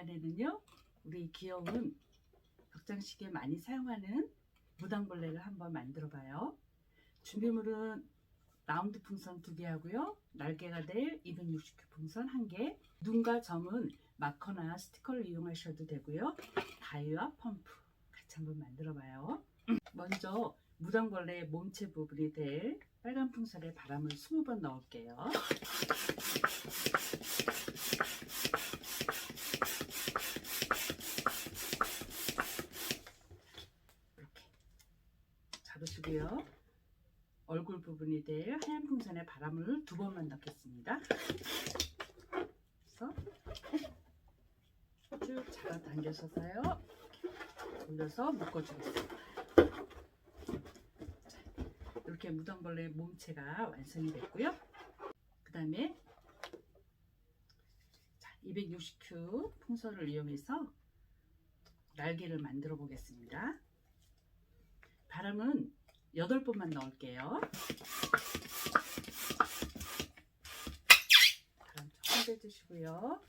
시간에는요, 우리 귀여운 벽장식에 많이 사용하는 무당벌레를 한번 만들어 봐요. 준비물은 라운드 풍선 두 개 하고요. 날개가 될 260개 풍선 한 개. 눈과 점은 마커나 스티커를 이용하셔도 되고요. 가위와 펌프 같이 한번 만들어 봐요. 먼저 무당벌레 몸체 부분이 될 빨간 풍선에 바람을 20번 넣을게요. 이렇게 잡으시고요. 얼굴 부분이 될 하얀 풍선에 바람을 두 번만 넣겠습니다. 그래서 쭉 잡아당겨서요. 돌려서 묶어주겠습니다. 자, 이렇게 무당벌레 몸체가 완성이 됐고요. 그 다음에 260큐 풍선을 이용해서 날개를 만들어 보겠습니다. 바람은 8번만 넣을게요. 바람 조금 빼주시고요.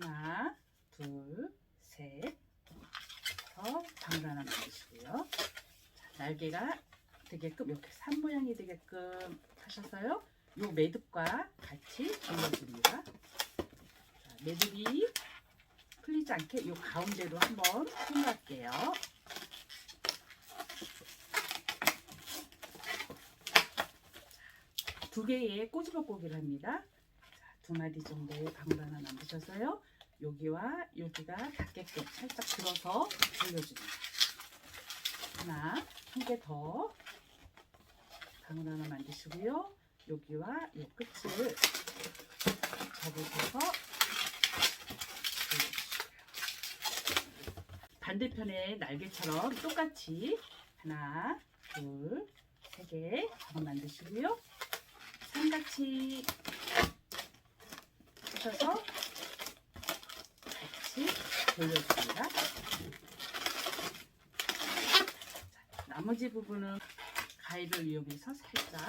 하나, 둘, 셋, 더 방울 하나 만드시고요. 자, 날개가 되게끔 이렇게 산 모양이 되게끔 하셔서요. 요 매듭과 같이 올려줍니다. 자, 매듭이 풀리지 않게 요 가운데로 한번 통과할게요. 두 개의 꼬집어 꼬기를 합니다. 자, 두 마디 정도의 방울 하나 만드셔서요. 여기와 여기가 닿게끔 살짝 들어서 돌려줍니다. 하나, 한 개 더 방울 하나 만드시고요. 여기와 요 끝을 접으셔서 반대편에 날개처럼 똑같이 하나, 둘, 세 개 한번 만드시고요. 삼같이 하셔서 같이 돌려줍니다. 자, 나머지 부분은 가위를 이용해서 살짝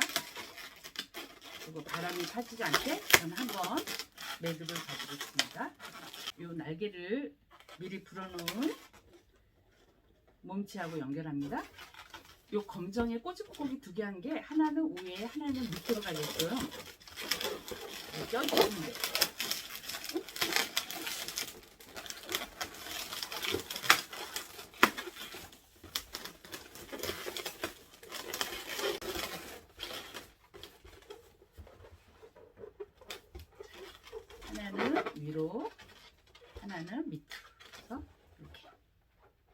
그리고 바람이 빠지지 않게 저는 한번 매듭을 잡으겠습니다. 이 날개를 미리 불어놓은 몸체하고 연결합니다. 요 검정에 꼬집고기 두 개 한 게 하나는 위에 하나는 밑으로 가게끔 껴주시면 돼요. 하나는 위로, 하나는 밑으로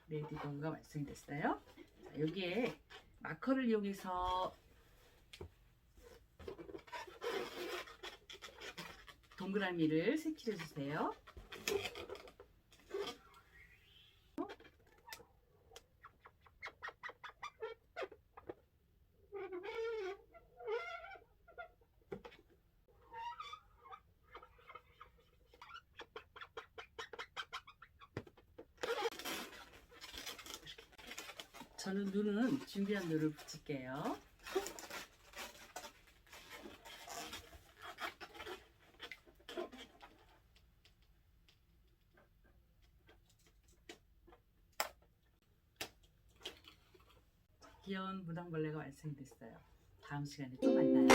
레디버가 완성이 됐어요. 자, 여기에 마커를 이용해서 동그라미를 색칠해 주세요. 저는 눈은 준비한 눈을 붙일게요. 귀여운 무당벌레가 완성이 됐어요. 다음 시간에 또 만나요.